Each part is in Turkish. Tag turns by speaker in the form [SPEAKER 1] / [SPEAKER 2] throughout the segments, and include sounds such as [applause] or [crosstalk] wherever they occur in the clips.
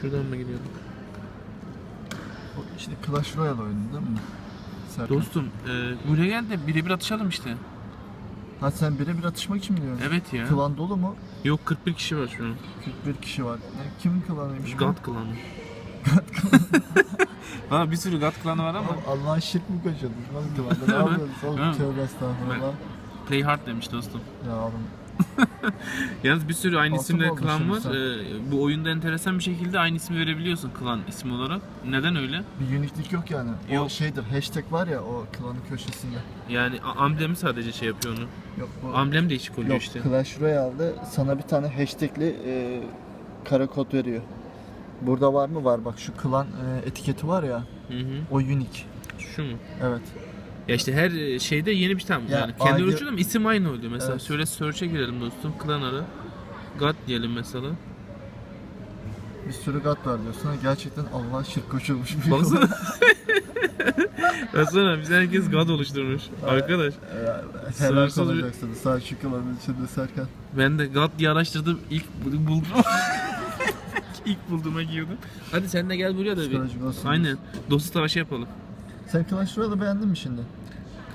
[SPEAKER 1] Şuradan mı gidiyorduk?
[SPEAKER 2] O işte Clash Royale oyunu değil mi? Serkan.
[SPEAKER 1] Dostum e, buraya gel de birebir atışalım işte.
[SPEAKER 2] Ha sen birebir atışmak için mi diyorsun?
[SPEAKER 1] Evet ya.
[SPEAKER 2] Klan dolu mu?
[SPEAKER 1] Yok 41 kişi var şu an.
[SPEAKER 2] 41 kişi var. Ne, kimin klanıymış bu?
[SPEAKER 1] GAT klanı. [laughs] Ha bir sürü GAT klanı var ama
[SPEAKER 2] Oğlum Allah'ın şirk mi koşuyorsunuz lan klanda? Ne oğlum?
[SPEAKER 1] Ha.
[SPEAKER 2] Tövbe estağfurullah.
[SPEAKER 1] Play Hard demiş dostum.
[SPEAKER 2] Ya oğlum. [laughs] [laughs]
[SPEAKER 1] Yalnız bir sürü aynı
[SPEAKER 2] Altın
[SPEAKER 1] klan var.
[SPEAKER 2] sen.
[SPEAKER 1] E, bu oyunda enteresan bir şekilde aynı ismi verebiliyorsun klan ismi olarak. Neden öyle?
[SPEAKER 2] Bir uniklik yok yani. O
[SPEAKER 1] Yok.
[SPEAKER 2] şeydir, hashtag var ya o klanın köşesinde.
[SPEAKER 1] Yani a- amblemi sadece şey yapıyor onu.
[SPEAKER 2] Yok bu...
[SPEAKER 1] Amblem değişik oluyor
[SPEAKER 2] Yok,
[SPEAKER 1] işte.
[SPEAKER 2] Clash Royale'de sana bir tane hashtagli e, kara kod veriyor. Burada var mı? Var bak şu klan e, etiketi var ya.
[SPEAKER 1] Hı hı.
[SPEAKER 2] O unique.
[SPEAKER 1] Şu mu?
[SPEAKER 2] Evet.
[SPEAKER 1] Ya işte her e, şeyde yeni bir tane.
[SPEAKER 2] Ya
[SPEAKER 1] yani kendi
[SPEAKER 2] ayrı-
[SPEAKER 1] ölçüyor ama isim aynı oluyor. Mesela
[SPEAKER 2] Evet.
[SPEAKER 1] şöyle search'e girelim dostum. Klan ara. God diyelim mesela.
[SPEAKER 2] Bir sürü gat var diyorsun. Gerçekten Allah'a şirk koşulmuş bir
[SPEAKER 1] Baksana. [laughs] Baksana bize herkes God oluşturmuş. Arkadaş
[SPEAKER 2] helal olacaksınız. Sağ şu klanın içinde Serkan.
[SPEAKER 1] ben de God diye araştırdım. İlk bu- buldum. [laughs] İlk bulduğuma girdim. Hadi sen de gel buraya da bir. Aynen. Dostu savaşı yapalım.
[SPEAKER 2] Sen Clash Royale'ı beğendin mi şimdi?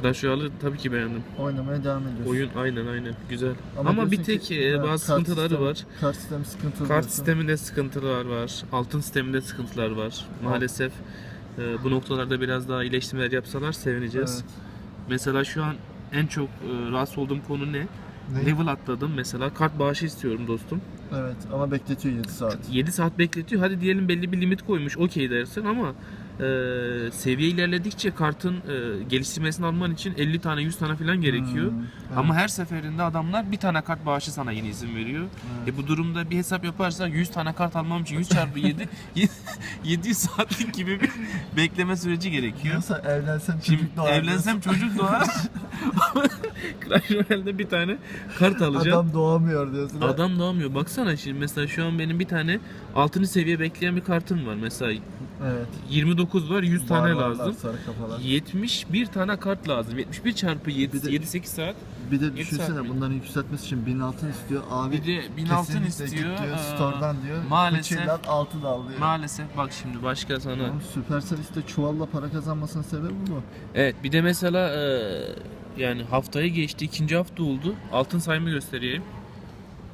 [SPEAKER 1] Clash Royale'ı tabii ki beğendim.
[SPEAKER 2] Oynamaya devam ediyorsun.
[SPEAKER 1] Oyun aynen aynen güzel. Ama,
[SPEAKER 2] diyorsun
[SPEAKER 1] bir
[SPEAKER 2] ki,
[SPEAKER 1] tek e,
[SPEAKER 2] ha,
[SPEAKER 1] bazı sıkıntıları
[SPEAKER 2] sistemi-
[SPEAKER 1] var.
[SPEAKER 2] Kart sistemi sıkıntılı
[SPEAKER 1] Kart sisteminde sıkıntılar var. Altın sisteminde sıkıntılar var. Maalesef e, bu noktalarda biraz daha iyileştirmeler yapsalar sevineceğiz.
[SPEAKER 2] Evet.
[SPEAKER 1] Mesela şu an en çok e, rahatsız olduğum konu ne?
[SPEAKER 2] Ne?
[SPEAKER 1] Level atladım mesela. Kart bağışı istiyorum dostum.
[SPEAKER 2] Evet ama bekletiyor 7 saat.
[SPEAKER 1] 7 saat bekletiyor. Hadi diyelim belli bir limit koymuş. Okey dersin ama e, seviye ilerledikçe kartın e, geliştirmesini alman için 50 tane 100 tane falan gerekiyor.
[SPEAKER 2] Hmm, evet.
[SPEAKER 1] Ama her seferinde adamlar bir tane kart bağışı sana yeni izin veriyor.
[SPEAKER 2] Evet.
[SPEAKER 1] E bu durumda bir hesap yaparsak 100 tane kart almam için 100 çarpı 7 700 [laughs] saatlik gibi bir bekleme süreci gerekiyor.
[SPEAKER 2] Diyorsa evlensem çocuk doğar.
[SPEAKER 1] evlensem çocuk doğar. [laughs] [laughs] Clash Royale'de bir tane kart alacağım.
[SPEAKER 2] Adam doğamıyor diyorsun. ha.
[SPEAKER 1] Adam doğamıyor. Baksana şimdi mesela şu an benim bir tane 6. seviye bekleyen bir kartım var. Mesela
[SPEAKER 2] Evet.
[SPEAKER 1] 29 var 100 tane
[SPEAKER 2] Barbarlar,
[SPEAKER 1] lazım.
[SPEAKER 2] Sarı kafalar.
[SPEAKER 1] 71 tane kart lazım. 71 çarpı 7
[SPEAKER 2] Bir de-
[SPEAKER 1] 7-8 saat.
[SPEAKER 2] Bir de düşünsene bunların yükseltmesi için 1000 altın istiyor. Abi
[SPEAKER 1] Bir de 1000 altın
[SPEAKER 2] kesinlikle
[SPEAKER 1] istiyor.
[SPEAKER 2] Git diyor,
[SPEAKER 1] Ee,
[SPEAKER 2] store'dan diyor.
[SPEAKER 1] maalesef-
[SPEAKER 2] Fıçıyla altın al diyor.
[SPEAKER 1] Maalesef bak şimdi başka sana.
[SPEAKER 2] Oğlum Supercell işte çuvalla para kazanmasının sebebi bu.
[SPEAKER 1] Evet bir de mesela e, yani haftayı geçti ikinci hafta oldu. Altın sayımı göstereyim.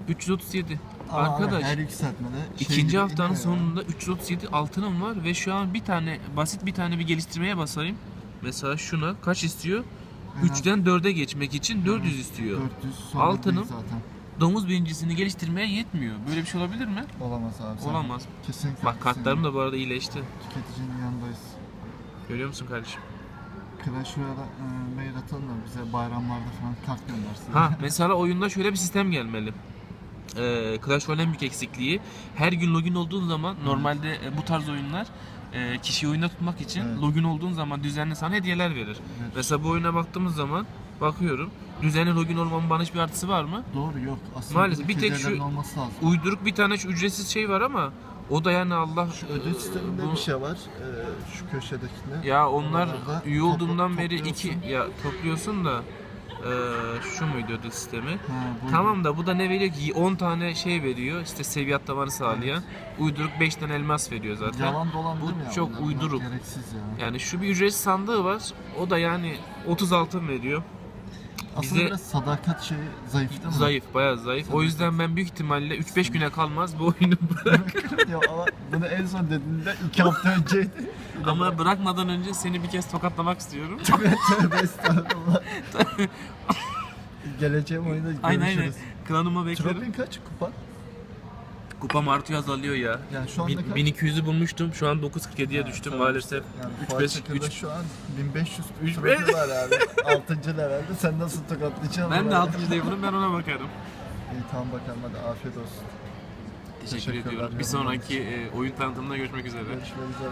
[SPEAKER 1] 337. Arkadaş
[SPEAKER 2] her yükseltmede şey
[SPEAKER 1] ikinci
[SPEAKER 2] gibi
[SPEAKER 1] haftanın sonunda 337 altınım var ve şu an bir tane basit bir tane bir geliştirmeye basayım. Mesela şuna kaç istiyor?
[SPEAKER 2] En az
[SPEAKER 1] 3'ten 4'e geçmek için 400 istiyor.
[SPEAKER 2] 400 sonra
[SPEAKER 1] Altınım.
[SPEAKER 2] değil zaten.
[SPEAKER 1] Domuz birincisini geliştirmeye yetmiyor. Böyle bir şey olabilir mi?
[SPEAKER 2] Olamaz abi. sen-
[SPEAKER 1] Olamaz.
[SPEAKER 2] Kesinlikle.
[SPEAKER 1] Bak kartlarım da bu arada iyileşti.
[SPEAKER 2] Tüketicinin yanındayız.
[SPEAKER 1] Görüyor musun kardeşim?
[SPEAKER 2] Clash Royale'a e, mail atalım da bize bayramlarda falan kart göndersin.
[SPEAKER 1] Ha [laughs] mesela oyunda şöyle bir sistem gelmeli. Ee, Clash Royale'in büyük eksikliği her gün login olduğun zaman normalde e, bu tarz oyunlar e, kişiyi oyunda tutmak için
[SPEAKER 2] Evet.
[SPEAKER 1] login olduğun zaman düzenli sana hediyeler verir. Mesela bu oyuna baktığımız zaman bakıyorum düzenli login olmanın bana hiçbir artısı var mı?
[SPEAKER 2] Doğru yok. Aslında
[SPEAKER 1] Maalesef, bir tek şu-
[SPEAKER 2] olması lazım.
[SPEAKER 1] Uyduruk bir tane şu ücretsiz şey var ama o da yani Allah
[SPEAKER 2] Şu ödül sisteminde
[SPEAKER 1] bu-
[SPEAKER 2] bir şey var. Ee, şu köşedekine.
[SPEAKER 1] Ya onlar
[SPEAKER 2] Oralarda
[SPEAKER 1] üye
[SPEAKER 2] topla-
[SPEAKER 1] olduğumdan beri iki
[SPEAKER 2] topluyorsun.
[SPEAKER 1] ya topluyorsun da e, şu muydu ödül sistemi?
[SPEAKER 2] Ha.
[SPEAKER 1] Tamam da bu da ne veriyor ki 10 tane şey veriyor işte seviye atlamanı sağlayan. Uyduruk 5 tane elmas veriyor zaten.
[SPEAKER 2] Yalan dolan
[SPEAKER 1] Bu
[SPEAKER 2] değil mi ya?
[SPEAKER 1] çok
[SPEAKER 2] Bunlar- bunlar
[SPEAKER 1] uyduruk.
[SPEAKER 2] Gereksiz ya.
[SPEAKER 1] Yani şu bir ücretsiz sandığı var. O da yani 30 altın veriyor.
[SPEAKER 2] Aslında
[SPEAKER 1] bize-
[SPEAKER 2] biraz sadakat şeyi zayıf değil mi?
[SPEAKER 1] Zayıf, bayağı zayıf. O yüzden ben büyük ihtimalle 3-5 güne kalmaz bu oyunu bırak. [laughs]
[SPEAKER 2] ya ama bunu en son dediğinde iki hafta önceydi.
[SPEAKER 1] Ama bırakmadan önce seni bir kez tokatlamak istiyorum. [laughs]
[SPEAKER 2] Tövbe estağfurullah. Geleceğim oyunda görüşürüz.
[SPEAKER 1] aynen aynen. Klanıma beklerim.
[SPEAKER 2] Tropin kaç kupa?
[SPEAKER 1] Kupam artıyor azalıyor ya.
[SPEAKER 2] Yani şu anda
[SPEAKER 1] Bin-
[SPEAKER 2] kaç?
[SPEAKER 1] 1200'ü bulmuştum. Şu an 947'ye düştüm
[SPEAKER 2] Tamam.
[SPEAKER 1] maalesef.
[SPEAKER 2] Yani
[SPEAKER 1] 3
[SPEAKER 2] Fuat
[SPEAKER 1] 5
[SPEAKER 2] Çakır'da
[SPEAKER 1] 3
[SPEAKER 2] şu an 1500
[SPEAKER 1] Üç-
[SPEAKER 2] var abi. 6. levelde. Sen nasıl tokatlayacaksın?
[SPEAKER 1] Ben de
[SPEAKER 2] onu?
[SPEAKER 1] 6. level'ım ben ona bakarım.
[SPEAKER 2] İyi tamam bakalım hadi afiyet olsun.
[SPEAKER 1] Teşekkür
[SPEAKER 2] Teşekkürler,
[SPEAKER 1] ediyorum. Bir
[SPEAKER 2] yorumlar
[SPEAKER 1] sonraki e, oyun tanıtımında görüşmek üzere.
[SPEAKER 2] Görüşmek üzere.